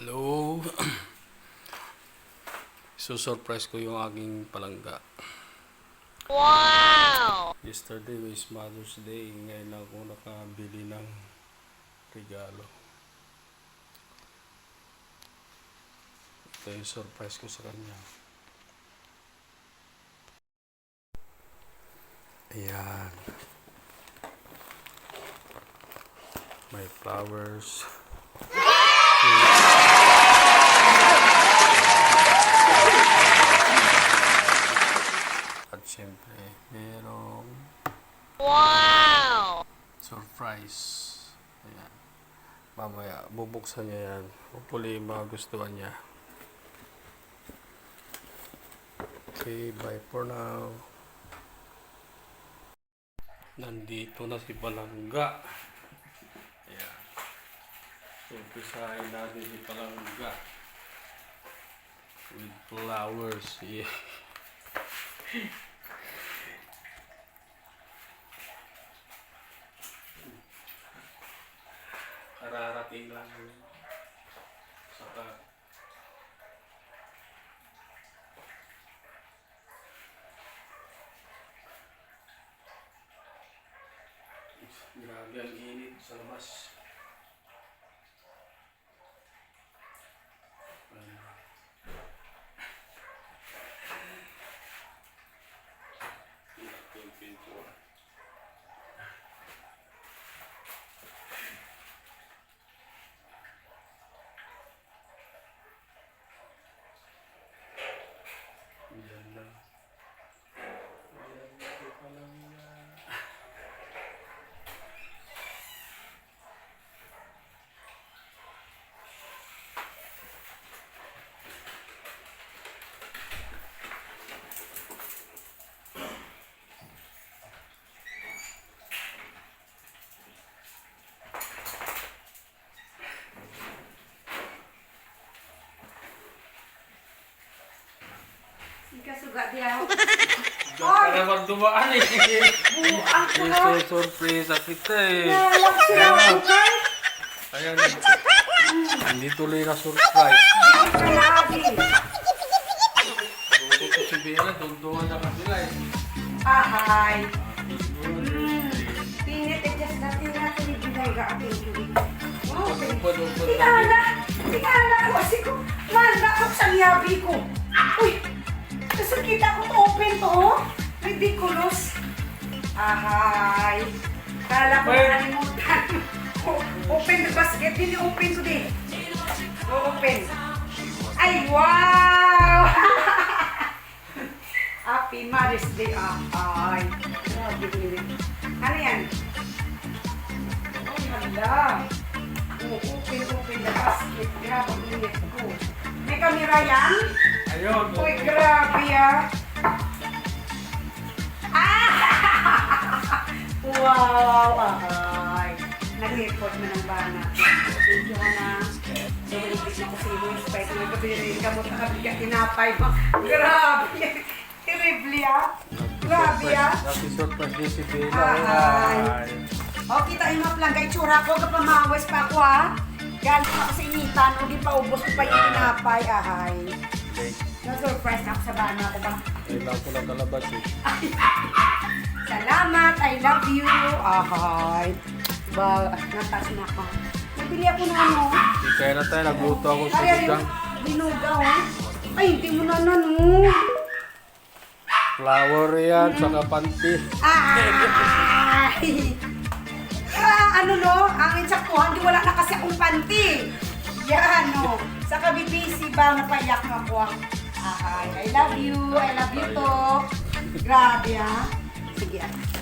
Hello. So-surprise ko yung aking palangga. Wow! Yesterday was Mother's Day. Ngayon lang ako nakabili ng regalo. Ito yung surprise ko sa kanya. Ayan. May flowers. At surprise. Ayan. Mamaya, bubuksan niya yan. Hopefully, magustuhan niya. Okay, bye for now. Nandito na si Palangga. Ayan. Umpisahin natin si Palangga. With flowers. Yeah. ati ilang ini serta gerakan ini selemas. Ikasuga diya. Diyan ka naman dumaan eh. Buang ko na. Surprise at kita eh. Nalak sila ang kay. Ayan. Hindi tuloy na surprise. Kalagi. Luto ko si Bella, dunduhan na kabila eh. Ahay. Mm. Pinit adjust natin natin ibigay ka ating tubig. Wow. Lang Tingala. Tingala ko kasi ko. Malakap sa yabi ko. Ridiculous. Ahay. Kala ko nakalimutan. O- open the basket. Hindi open din. O, open. Ay, wow! Happy Mother's Day. Ah, ay. Grabe din. Ano yan? Oh. Oh, open, open the basket. Grabe init ko. May kamera yan? Ayun. Uy, grabe. Ah! Wow! Ay! Nag-report mo ng bana. Thank you, Hana. Dumulipit na kasi mo yung spike. Gabi rin ka mo nakabigat tinapay mo. Grabe! Terrible ah! Grabe ah! Happy surprise din si Bella. Ay. O, kita yung mga plangga itsura ko. Kapamawis pa ako ha. Galing ako sa initan. O, di pa ubos ko pa yung tinapay. Ahay. Na-surprise na ako sa bana ko ba? Kailangan ko lang kalabas eh. Salamat, I love you. Ahay. Ba, natas na ako. Nabili ako ng ano. Hindi kaya na tayo, nagluto ako sa Ay, bigang. binuga oh. Ay, hindi mo na ano. Flower yan, saka panty. Ay! Ah, ano no? Ang insaktuhan, di wala na kasi akong panty. Yan, no. Sa kabibisi ba, napayak mo ako. Ahay, I love you. I love you to. Grabe, ah. Sige.